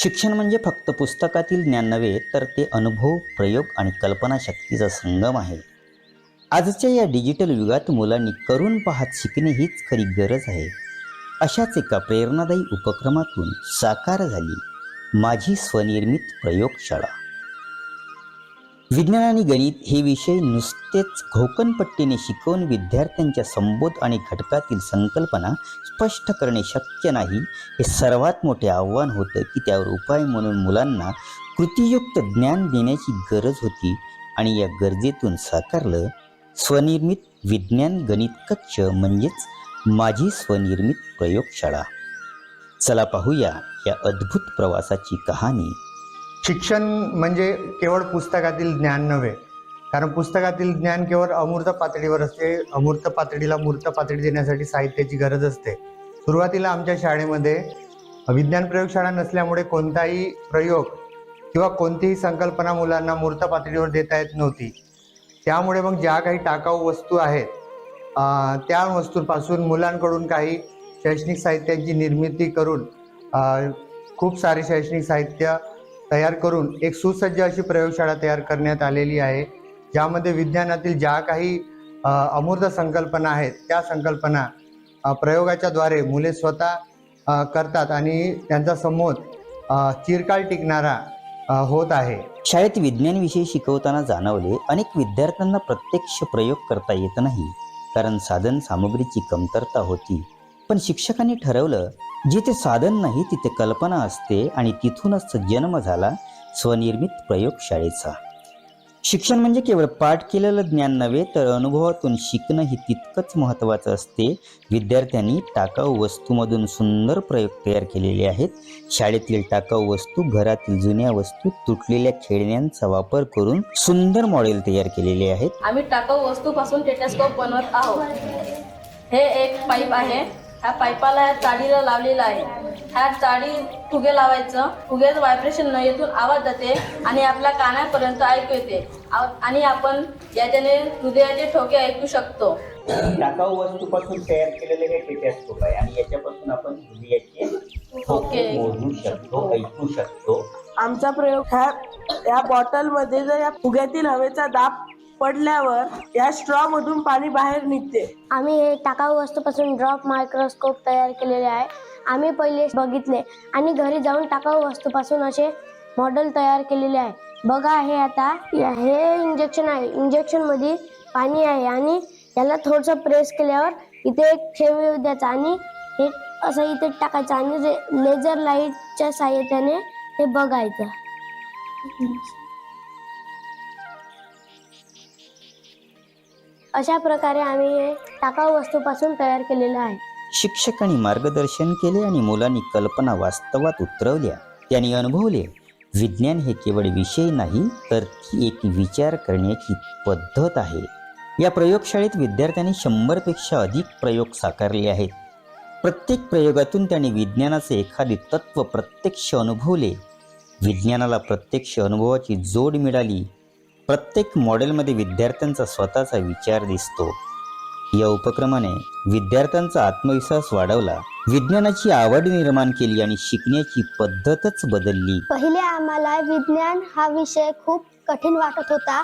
शिक्षण म्हणजे फक्त पुस्तकातील ज्ञान नव्हे तर ते अनुभव प्रयोग आणि कल्पनाशक्तीचा संगम आहे. आजच्या या डिजिटल युगात मुलांनी करून पाहत शिकणे हीच खरी गरज आहे. अशाच एका प्रेरणादायी उपक्रमातून साकार झाली माझी स्वनिर्मित प्रयोगशाळा. विज्ञान आणि गणित हे विषय नुसतेच घोकनपट्टीने शिकवून विद्यार्थ्यांच्या संबोध आणि घटकातील संकल्पना स्पष्ट करणे शक्य नाही हे सर्वात मोठे आव्हान होतं की त्यावर उपाय म्हणून मुलांना कृतीयुक्त ज्ञान देण्याची गरज होती आणि या गरजेतून साकारलं स्वनिर्मित विज्ञान गणित कक्ष म्हणजेच माझी स्वनिर्मित प्रयोगशाळा. चला पाहूया या अद्भुत प्रवासाची कहाणी. शिक्षण म्हणजे केवळ पुस्तकातील ज्ञान नव्हे कारण पुस्तकातील ज्ञान केवळ अमूर्त पातळीवर असते. अमूर्त पातळीला मूर्त पातळी देण्यासाठी साहित्याची गरज असते. सुरुवातीला आमच्या शाळेमध्ये विज्ञान प्रयोगशाळा नसल्यामुळे कोणताही प्रयोग किंवा कोणतीही संकल्पना मुलांना मूर्त पातळीवर देता येत नव्हती. त्यामुळे मग ज्या काही टाकाऊ वस्तू आहेत त्या वस्तूंपासून मुलांकडून काही शैक्षणिक साहित्यांची निर्मिती करून खूप सारे शैक्षणिक साहित्य तयार करून एक सुसज्ज अशी प्रयोगशाळा तयार करण्यात आलेली आहे ज्यामध्ये विज्ञानातील ज्या काही अमूर्त संकल्पना आहेत त्या संकल्पना प्रयोगाच्या द्वारे मुले स्वतः करतात आणि त्यांचा समोर चिरकाल टिकणारा होत आहे. शाळेत विज्ञानविषयी शिकवताना जाणवले अनेक विद्यार्थ्यांना प्रत्यक्ष प्रयोग करता येत नाही कारण साधन सामग्रीची कमतरता होती. पण शिक्षकांनी ठरवलं जिथे साधन नाही तिथे कल्पना असते आणि तिथूनच जन्म झाला स्वनिर्मित प्रयोगशाळेचा. शिक्षण म्हणजे केवळ पाठ केलेलं ज्ञान नव्हे तर अनुभवातून शिकणं ही तितकंच महत्त्वाचं असते. विद्यार्थ्यांनी टाकाऊ वस्तूमधून सुंदर प्रयोग तयार केलेले आहेत. शाळेतील टाकाऊ वस्तू घरातील जुन्या वस्तू तुटलेल्या खेळण्यांचा वापर करून सुंदर मॉडेल तयार केलेले आहेत. आम्ही टाकाऊ वस्तूपासून टेटास्कोप बनवत आहोत. हे एक पाईप आहे. ह्या पाईपाला या चाळीला लावलेला आहे. ह्या चाळी फुगे लावायचं. फुग्याचं व्हायब्रेशन न येथून आवाज जाते आणि आपल्या कानापर्यंत ऐकू येते. आणि आपण याच्याने हृदयाचे ठोके ऐकू शकतो. टाकाऊ वस्तूपासून तयार केलेले हे टेटॅस्कोप आहे आणि याच्यापासून आपण हृदयाचे ठोके मोजू शकतो ऐकू शकतो. आमचा प्रयोग ह्या या बॉटलमध्ये जर या फुग्यातील हवेचा दाब पडल्यावर या स्ट्रॉ मधून पाणी बाहेर निघते. आम्ही हे टाकाऊ वस्तूपासून ड्रॉप मायक्रोस्कोप तयार केलेले आहे. आम्ही पहिले बघितले आणि घरी जाऊन टाकाऊ वस्तूपासून असे मॉडेल तयार केलेले आहे. बघा हे आता हे इंजेक्शन आहे. इंजेक्शनमध्ये पाणी आहे आणि याला थोडंसं प्रेस केल्यावर इथे एक ठेव येऊ द्यायचा आणि हे असं इथे टाकायचं आणि लेझर लाईटच्या साहाय्याने हे बघायचं. अशा प्रकारे आम्ही हे टाकाऊ वस्तूपासून तयार केलेलं आहे. शिक्षकांनी मार्गदर्शन केले आणि मुलांनी कल्पना वास्तवात उतरवल्या. त्यांनी अनुभवले विज्ञान हे केवळ विषय नाही तर ती एक विचार करण्याची पद्धत आहे. या प्रयोगशाळेत विद्यार्थ्यांनी शंभरपेक्षा अधिक प्रयोग साकारले आहेत. प्रत्येक प्रयोगातून त्यांनी विज्ञानाचे एखादे तत्व प्रत्यक्ष अनुभवले. विज्ञानाला प्रत्यक्ष अनुभवाची जोड मिळाली. प्रत्येक मॉडेलमध्ये विद्यार्थ्यांचा स्वतःचा विचार दिसतो. या उपक्रमाने विद्यार्थ्यांचा आत्मविश्वास वाढवला. विज्ञानाची आवड निर्माण केली आणि शिकण्याची पद्धतच बदलली. पहिले आम्हाला विज्ञान हा विषय खूप कठीण वाटत होता.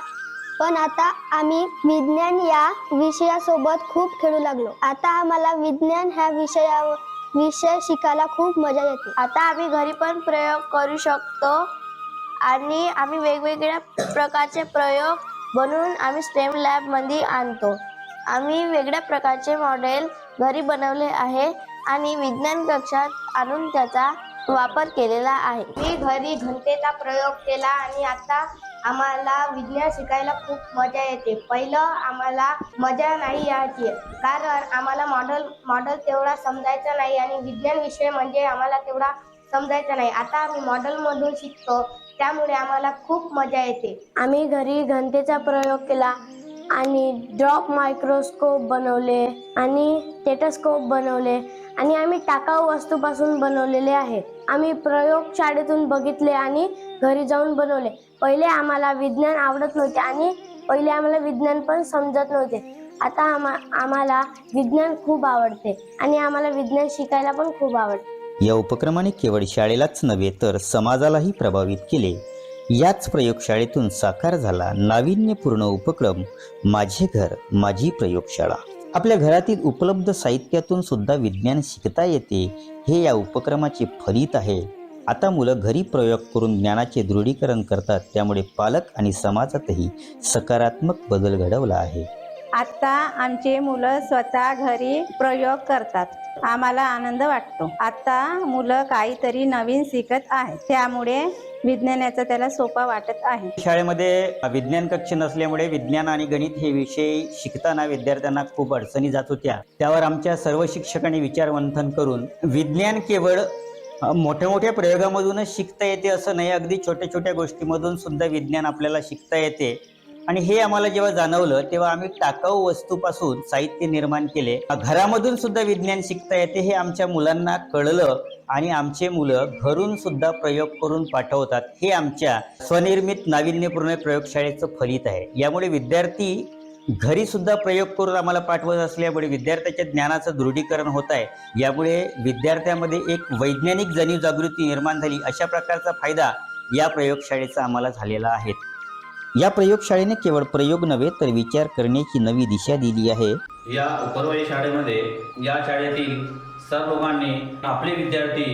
पण आता आम्ही विज्ञान या विषयासोबत खूप खेळू लागलो. आता आम्हाला विज्ञान ह्या विषयावर विषय शिकायला खूप मजा येते. आता आम्ही घरी पण प्रयोग करू शकतो. आणि आम्ही वेगवेगळ्या प्रकारचे प्रयोग बनवून आम्ही स्टेम लॅबमध्ये आणतो. आम्ही वेगळ्या प्रकारचे मॉडेल घरी बनवले आहे आणि विज्ञान कक्षात आणून त्याचा वापर केलेला आहे. मी घरी घंटेचा प्रयोग केला आणि आता आम्हाला विज्ञान शिकायला खूप मजा येते. पहिलं आम्हाला मजा नाही यायची कारण आम्हाला मॉडेल मॉडेल तेवढा समजायचा नाही आणि विज्ञान विषय म्हणजे आम्हाला तेवढा समजायचा नाही. आता आम्ही मॉडेलमधून शिकतो. त्यामुळे आम्हाला खूप मजा येते. आम्ही घरी घंटेचा प्रयोग केला आणि ड्रॉप मायक्रोस्कोप बनवले आणि टेटस्कोप बनवले आणि आम्ही टाकाऊ वस्तूपासून बनवलेले आहे. आम्ही प्रयोगशाळेतून बघितले आणि घरी जाऊन बनवले. पहिले आम्हाला विज्ञान आवडत नव्हते आणि पहिले आम्हाला विज्ञान पण समजत नव्हते. आता आम्हा आम्हाला विज्ञान खूप आवडते आणि आम्हाला विज्ञान शिकायला पण खूप आवडते. या उपक्रमाने केवळ शाळेलाच नव्हे तर समाजालाही प्रभावित केले. याच प्रयोगशाळेतून साकार झाला नाविन्यपूर्ण उपक्रम माझे घर माझी प्रयोगशाळा. आपल्या घरातील उपलब्ध साहित्यातून सुद्धा विज्ञान शिकता येते हे या उपक्रमाचे फलित आहे. आता मुलं घरी प्रयोग करून ज्ञानाचे दृढीकरण करतात त्यामुळे पालक आणि समाजातही सकारात्मक बदल घडवला आहे. आता आमचे मुलं स्वतः घरी प्रयोग करतात. आम्हाला आनंद वाटतो. आता मुलं काहीतरी नवीन शिकत आहेत. त्यामुळे विज्ञानाचा त्याला सोपा वाटत आहे. शाळेमध्ये विज्ञान कक्ष नसल्यामुळे विज्ञान आणि गणित हे विषय शिकताना विद्यार्थ्यांना खूप अडचणी जात होत्या. त्यावर आमच्या सर्व शिक्षकांनी विचारमंथन करून विज्ञान केवळ मोठ्या मोठ्या प्रयोगामधूनच शिकता येते असं नाही. अगदी छोट्या छोट्या गोष्टीमधून सुद्धा विज्ञान आपल्याला शिकता येते. आणि हे आम्हाला जेव्हा जाणवलं तेव्हा आम्ही टाकाऊ वस्तूपासून साहित्य निर्माण केले. घरामधून सुद्धा विज्ञान शिकता येते हे आमच्या मुलांना कळलं आणि आमचे मुलं घरून सुद्धा प्रयोग करून पाठवतात. हे आमच्या स्वनिर्मित नाविन्यपूर्ण प्रयोगशाळेचं फलित आहे. यामुळे विद्यार्थी घरी सुद्धा प्रयोग करून आम्हाला पाठवत असल्यामुळे विद्यार्थ्याच्या ज्ञानाचं दृढीकरण होत आहे. यामुळे विद्यार्थ्यामध्ये एक वैज्ञानिक जाणीव जागृती निर्माण झाली. अशा प्रकारचा फायदा या प्रयोगशाळेचा आम्हाला झालेला आहे. या प्रयोगशाळेने केवळ प्रयोग नव्हे तर विचार करण्याची नवी दिशा दिली आहे. या उपरवाई शाळेमध्ये या शाळेतील सर्व लोकांनी आपले विद्यार्थी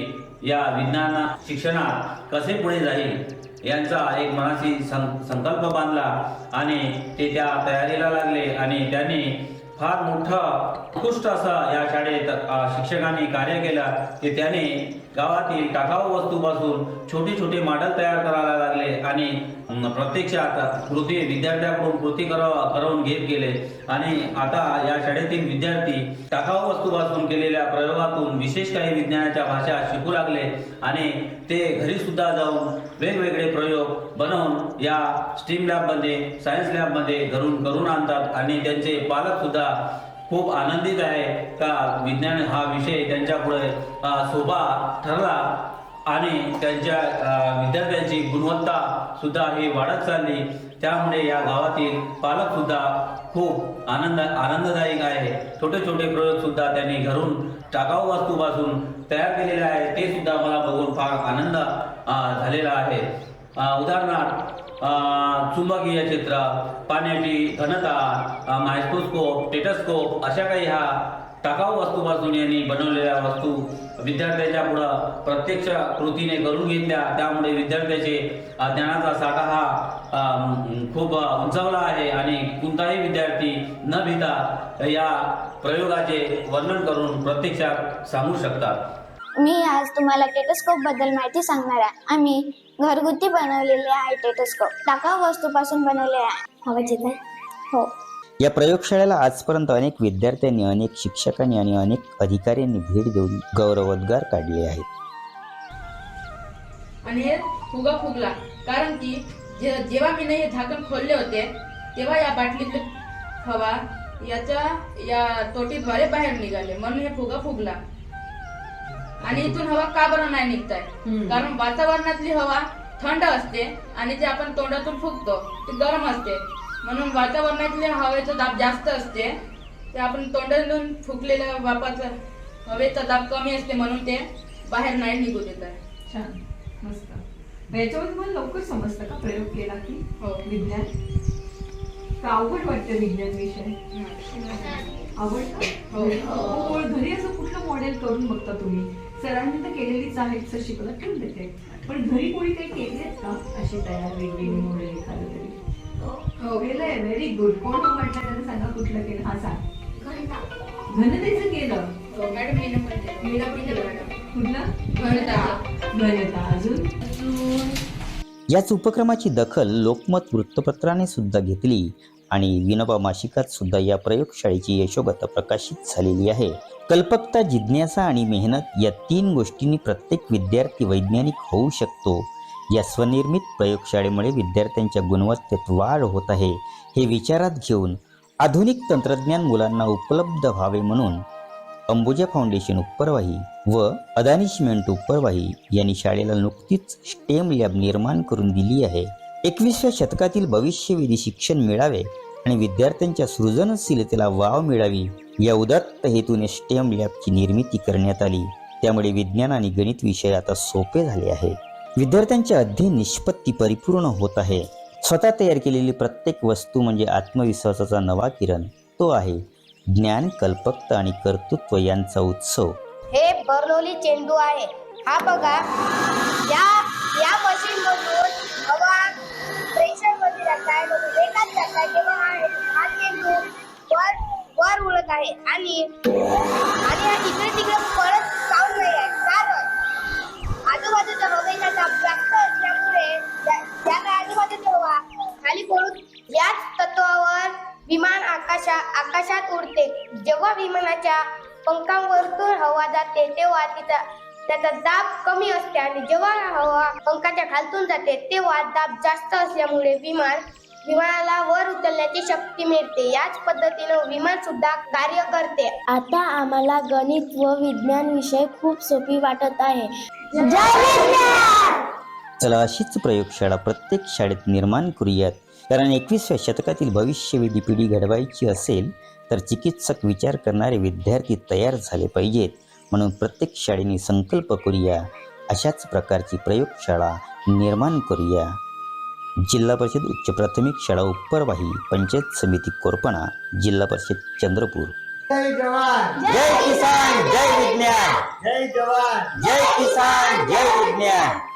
या विज्ञान शिक्षणात कसे पुढे जाईल यांचा एक मनाशी सं संकल्प बांधला आणि ते त्या तयारीला लागले आणि त्यांनी फार मोठा उत्कृष्ट असा या शाळेत शिक्षकांनी कार्य केला की त्याने गावातील टाकाऊ वस्तूपासून छोटे छोटे मॉडेल तयार करायला लागले आणि प्रत्यक्षात कृती विद्यार्थ्याकडून कृती कराव करवून घेत गेले. आणि आता या शाळेतील विद्यार्थी टाकाऊ वस्तूपासून केलेल्या प्रयोगातून विशेष काही विज्ञानाच्या भाषा शिकू लागले. आणि ते घरीसुद्धा जाऊन वेगवेगळे प्रयोग बनवून या स्टीम लॅबमध्ये सायन्स लॅबमध्ये घरून करून आणतात आणि त्यांचे पालकसुद्धा खूप आनंदित आहे का विज्ञान हा विषय त्यांच्यापुढे शोभा ठरला आणि त्यांच्या विद्यार्थ्यांची गुणवत्ता सुद्धा ही वाढत चालली. त्यामुळे या गावातील पालक सुद्धा खूप आनंद आनंददायक आहे. छोटे छोटे प्रयोग सुद्धा त्यांनी घरून टाकाऊ वस्तूपासून तयार केलेले आहे ते सुद्धा मला बघून फार आनंद झालेला आहे. उदाहरणार्थ चुंबकीय चित्र पाण्याची घनता मायक्रोस्कोप टेटस्कोप अशा काही ह्या टाकाऊ वस्तूपासून यांनी बनवलेल्या वस्तू विद्यार्थ्याच्या पुढं प्रत्यक्ष कृतीने करून घेतल्या. त्यामुळे विद्यार्थ्याचे ज्ञानाचा साठा हा खूप उंचावला आहे आणि कोणताही विद्यार्थी न भिता या प्रयोगाचे वर्णन करून प्रत्यक्षात सांगू शकतात. मी आज तुम्हाला टेटस्कोपबद्दल माहिती सांगणार आहे. आम्ही घरगुती बनवलेले आहे टेटस्कोप टाकाऊ वस्तूपासून बनवले आहे. हो. या प्रयोगशाळेला आजपर्यंत अनेक विद्यार्थ्यांनी अनेक शिक्षकांनी आणि अनेक अधिकाऱ्यांनी भेट देऊन गौरवोद्गार काढले आहेत. आणि हे फुगा फुगला. कारण की जे जेव्हा मी हे झाकण खोलले होते तेव्हा या बाटलीतले हवा याच्या या तोटीद्वारे बाहेर निघाले. म्हणून हे फुगा फुगला. आणि इथून हवा का बरं नाही निघताय? कारण वातावरणातली हवा थंड असते आणि जे आपण तोंडातून फुगतो ते गरम असते. म्हणून वातावरणातले हवेचा दाब जास्त असते. ते आपण तोंडातून फुगलेल्या वापाचा हवेचा दाब कमी असते म्हणून ते बाहेर नाही निघू देत आहे. छान. मस्त. याच्यामध्ये मला लवकर समजतं का प्रयोग केला की? हो. विज्ञान? का अवघड वाटतं विज्ञान विषय? आवडतं? हो. हो, घरी असं कुठलं मॉडेल करून बघता तुम्ही? सरांनी तर केलेलीच आहे सर शिकवलं ठेवून देते. पण घरी कोणी काही केलेत का? अशी तयार वेगवेगळी मॉडेल एखादं तरी. हो केलंय. व्हेरी गुड कोण म्हटलं त्याला सांगा कुठलं केलं. हा सांग. घनतेचं केलं. हो, मॅडम. कुठलं? घनता. घनता. अजून. याच उपक्रमाची दखल लोकमत वृत्तपत्राने सुद्धा घेतली. आणि विनोबा मासिकात सुद्धा या प्रयोगशाळेची यशोगाथा प्रकाशित झालेली आहे. कल्पकता जिज्ञासा आणि मेहनत या तीन गोष्टींनी प्रत्येक विद्यार्थी वैज्ञानिक होऊ शकतो. या स्वनिर्मित प्रयोगशाळेमुळे विद्यार्थ्यांच्या गुणवत्तेत वाढ होत आहे. हे विचारात घेऊन आधुनिक तंत्रज्ञान मुलांना उपलब्ध व्हावे म्हणून अंबुजा फाउंडेशन उपरवाही व अदानिशमेंट उपरवाही यांनी शाळेला नुकतीच स्टेम लॅब निर्माण करून दिली आहे. एकवीसव्या शतकातील भविष्यवेधी शिक्षण मिळावे आणि विद्यार्थ्यांच्या सृजनशीलतेला वाव मिळावी या उदात्त हेतूने स्टेम लॅबची निर्मिती करण्यात आली. त्यामुळे विज्ञान आणि गणित विषय आता सोपे झाले आहे विद्यार्थ्यांचे अध्ययन निष्पत्ती परिपूर्ण होत आहे. स्वतः तयार केलेली प्रत्येक वस्तू म्हणजे आत्मविश्वासाचा नवा किरण तो आहे. ज्ञान कल्पकता आणि कर्तृत्व यांचा उत्सव. हे बर्लोली चेंडू आहे. हा बघा. या या मशीन वेगात तेव्हा हा चेंडू वर वर उडत आहे. आणि आणि हा इकडे तिकडे पळत जाऊन नाही आहे. कारण आजूबाजूचा हवेचा दाब जास्त असल्यामुळे त्या- त्याला आजूबाजूचा हवा खाली पडून याच तत्वावर विमान आकाशा आकाशात उडते. जेव्हा विमानाच्या पंखांवरतून हवा जाते तेव्हा तिचा त्याचा दाब कमी असते. आणि जेव्हा हवा पंखाच्या खालतून जाते तेव्हा दाब जास्त असल्यामुळे विमान विमानाला वर उचलण्याची शक्ती मिळते. याच पद्धतीनं विमान सुद्धा कार्य करते. आता आम्हाला गणित व विज्ञान विषय खूप सोपी वाटत आहे. चला अशीच प्रयोगशाळा प्रत्येक शाळेत निर्माण करूयात. कारण एकविसव्या शतकातील भविष्यवेधी पिढी घडवायची असेल तर चिकित्सक विचार करणारे विद्यार्थी तयार झाले पाहिजेत. म्हणून प्रत्येक शाळेने संकल्प करूया. अशाच प्रकारची प्रयोगशाळा निर्माण करूया. जिल्हा परिषद उच्च प्राथमिक शाळा उपरवाही पंचायत समिती कोरपणा जिल्हा परिषद चंद्रपूर. जय जवान! जय किसान जय विज्ञान! जय जवान! जय किसान जय विज्ञान!